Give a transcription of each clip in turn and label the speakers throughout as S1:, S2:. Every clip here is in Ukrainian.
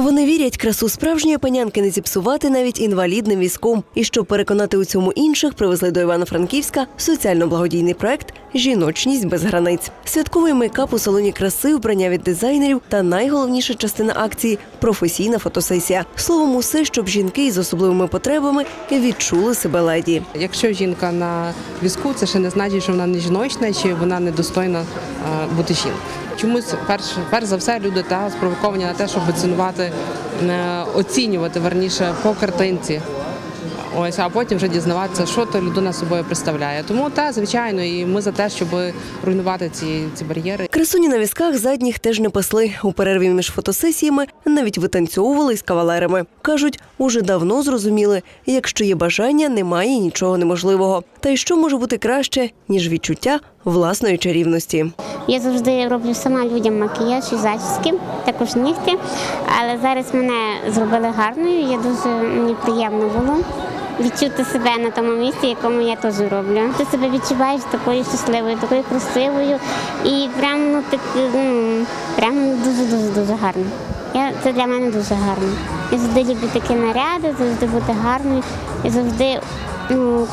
S1: Вони вірять, красу справжньої панянки не зіпсувати навіть інвалідним візком. І щоб переконати у цьому інших, привезли до Івано-Франківська соціально-благодійний проект Жіночність без границь. Святковий мейкап у салоні краси, вбрання від дизайнерів та найголовніша частина акції професійна фотосесія. Словом, усе, щоб жінки із особливими потребами відчули себе леді.
S2: Якщо жінка на візку, це ще не значить, що вона не жіночна чи вона недостойна е, бути жінкою. Чомусь перш, перш за все люди та спровоковані на те, щоб цінувати, е, оцінювати верніше по картинці. Ось, а потім вже дізнаватися, що то людина собою представляє. Тому та звичайно, і ми за те, щоб руйнувати ці, ці бар'єри.
S1: Красуні на візках задніх теж не пасли. У перерві між фотосесіями навіть витанцьовували із кавалерами. Кажуть, уже давно зрозуміли, якщо є бажання, немає нічого неможливого. Та й що може бути краще, ніж відчуття власної чарівності.
S3: Я завжди роблю сама людям макіяж і зачіски, також нігті. Але зараз мене зробили гарною. Я дуже мені приємно було відчути себе на тому місці, якому я теж роблю. Ти себе відчуваєш такою щасливою, такою красивою і прям ну так ну прям дуже дуже дуже гарно. Я це для мене дуже гарно. Я завжди люблю такі наряди, завжди бути гарною, і завжди у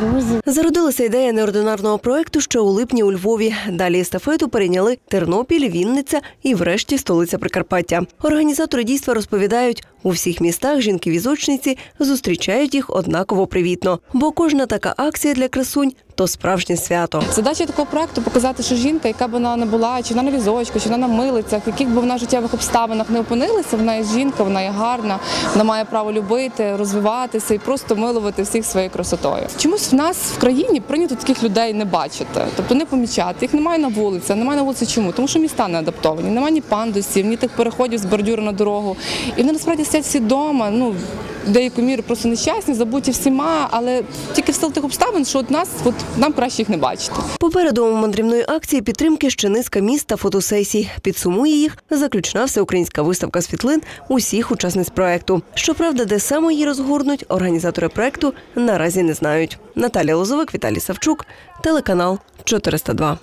S3: друзів.
S1: Зародилася ідея неординарного проекту ще у липні у Львові. Далі естафету перейняли Тернопіль, Вінниця і, врешті, столиця Прикарпаття. Організатори дійства розповідають, у всіх містах жінки-візочниці зустрічають їх однаково привітно, бо кожна така акція для красунь то справжнє свято.
S4: Задача такого проекту показати, що жінка, яка б вона не була, чи вона на візочку, чи вона на милицях, в яких би вона життєвих обставинах не опинилася, вона є жінка, вона є гарна, вона має право любити, розвиватися і просто милувати всіх своєю красотою. Чомусь в нас в країні прийнято таких людей не бачити, тобто не помічати. Їх немає на вулиці. Немає на вулиці чому? Тому що міста не адаптовані, немає ні пандусів, ні тих переходів з бордюру на дорогу. І вони насправді сидять вдома. Ну в деяку міру просто нещасні, забуті всіма, але тільки в силу тих обставин, що от нас, от нам краще їх не бачити.
S1: Попереду мандрівної акції підтримки ще низка міст та фотосесій. Підсумує їх заключна всеукраїнська виставка світлин усіх учасниць проекту. Щоправда, де саме її розгорнуть, організатори проекту наразі не знають. Наталія Лозовик, Віталій Савчук, телеканал 402.